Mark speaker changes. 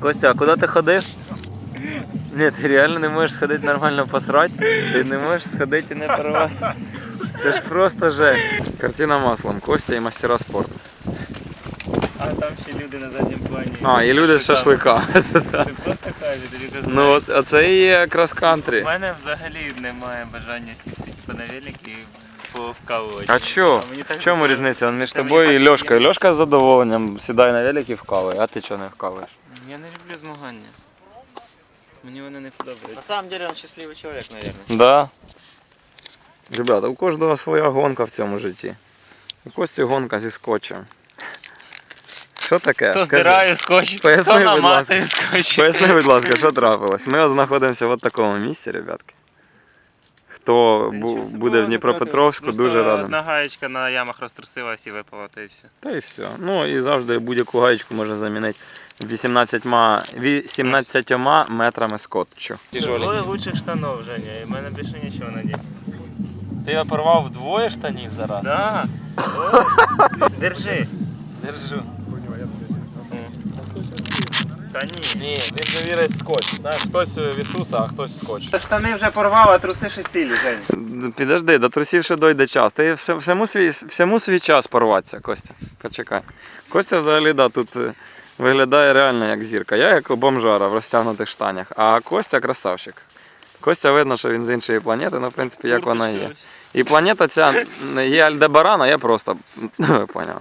Speaker 1: Костя, а куди ти ходив? Ні, ти реально не можеш сходити нормально посрати. Ти не можеш сходити і не порвати. Це ж просто жесть. Картина маслом. Костя і мастера спорту.
Speaker 2: А там ще люди на задньому плані.
Speaker 1: А, і люди з шашлика.
Speaker 2: Ти просто кажеш, тобі кажу.
Speaker 1: Ну от а це і є
Speaker 2: У
Speaker 1: крос-кантрі.
Speaker 2: мене взагалі немає бажання сісти типу, на велик і повкалувати.
Speaker 1: А що?
Speaker 2: мені
Speaker 1: В чому різниця? Он між
Speaker 2: Та мені
Speaker 1: тобою і
Speaker 2: так
Speaker 1: Льошкою.
Speaker 2: цікаво.
Speaker 1: Льошка з задоволенням сідає на велик і вкалує, а ти чого не вкалуєш?
Speaker 2: Я не люблю змагання. Мені вони не подобаються.
Speaker 3: На самом деле он счастливый человек, наверное.
Speaker 1: Да. Ребята, у кожного своя гонка в цьому житті. У Кості гонка зі скотчем. Що таке?
Speaker 2: Хто
Speaker 1: Скажи.
Speaker 2: здирає скотч,
Speaker 1: Поясни,
Speaker 2: хто
Speaker 1: будь
Speaker 2: наматує скотч.
Speaker 1: Поясни, будь ласка, що трапилось? Ми от знаходимося в от такому місці, ребятки. Хто бу- буде в Дніпропетровську, дуже радий.
Speaker 2: Одна гаєчка на ямах розтрусилась і випала, та і все.
Speaker 1: Та і все. Ну і завжди будь-яку гаєчку можна замінити 18, 18 метрами скотчу.
Speaker 2: Двоє лучших штанов, Женя, і в мене більше нічого надіти.
Speaker 1: Ти порвав вдвоє штанів зараз?
Speaker 2: Да. Держи.
Speaker 1: Держу.
Speaker 2: Та ні.
Speaker 1: Ні, він же вірить скотч. Знаєш, хтось в Ісуса, а хтось в скотч.
Speaker 2: Штани вже порвав, а труси ще цілі, Женя.
Speaker 1: Підожди, до трусів ще дойде час. Ти всьому свій, всьому свій час порватися, Костя. Почекай. Костя взагалі да, тут е, виглядає реально як зірка. Я як бомжара в розтягнутих штанях, а Костя красавчик. Костя видно, що він з іншої планети, ну в принципі як вона є. І планета ця не є Альдебаран, а є просто. Ну, ви поняли.